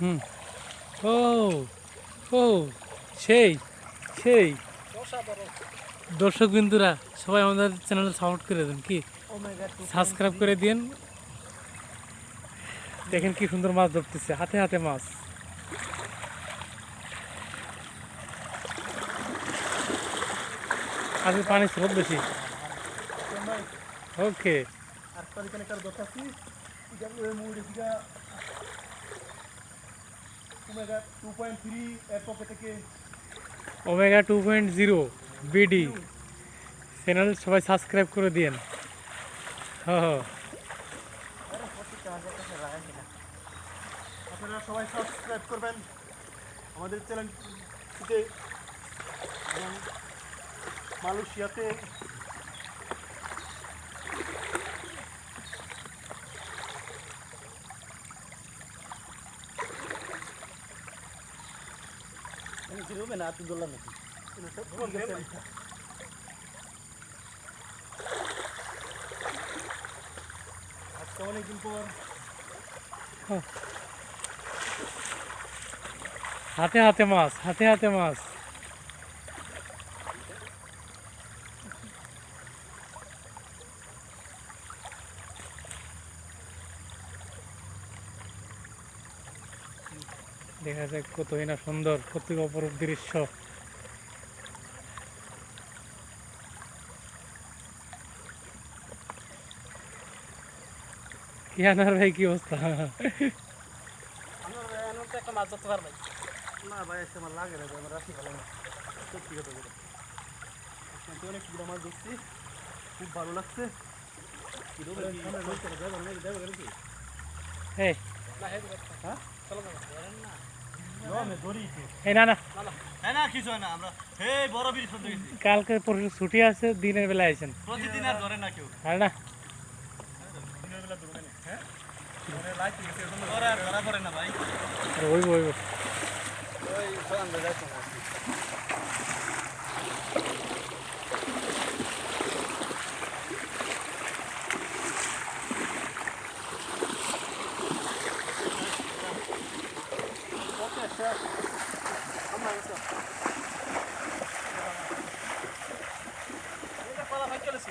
হুম। ও ও সেই সেই। দর্শক বিন্দুরা সবাই আমাদের চ্যানেলে সাপোর্ট করে দেন কি? সাবস্ক্রাইব করে দিন দেখেন কি সুন্দর মাছ ধরতেছে হাতে হাতে মাছ। আজকে পানি স্রোত বেশি। ওকে আর ওমেগা টু পয়েন্ট থ্রি এর পক্ষে থেকে। Omega two point zero BD. Channel সবাই সাবস্ক্রাইব করে দিন হ্যাঁ হ্যাঁ আপনারা সবাই সাবস্ক্রাইব করবেন আমাদের চ্যানেলটিতে এবং মালয়েশিয়াতে। না তুই নাকি? আজকে অনেকদিন পর। হাতে হাতে মাছ হাতে হাতে মাছ। দেখা যাক কতই না সুন্দর কত অপরূপ দৃশ্য। কি আনার ভাই কি অবস্থা না ভাই আজকে আমার লাগে না আমার রাশি ভালো না। সত্যি কথা বলে অনেক সুন্দর মাছ ধরছি খুব ভালো লাগছে। হ্যাঁ? চলো বাবা, ধরেন না। যাব, আমি ধরি কি? এই না না হ্যাঁ না কিছু হয় না আমরা হে বড় বীর শুনতে গেছি কালকে পরশু ছুটি আছে দিনের বেলা আইছেন প্রতিদিন আর ধরে না কেউ হ্যাঁ না দিনের বেলা ধরবে না, হ্যাঁ? মানে লাইট ধরে ধরা না ভাই ওই ওই ওই সন্ধ্যা যাচ্ছে না। ওকে, শেষ। আমরা গেছি। এটা কলা ভাই চলেছি।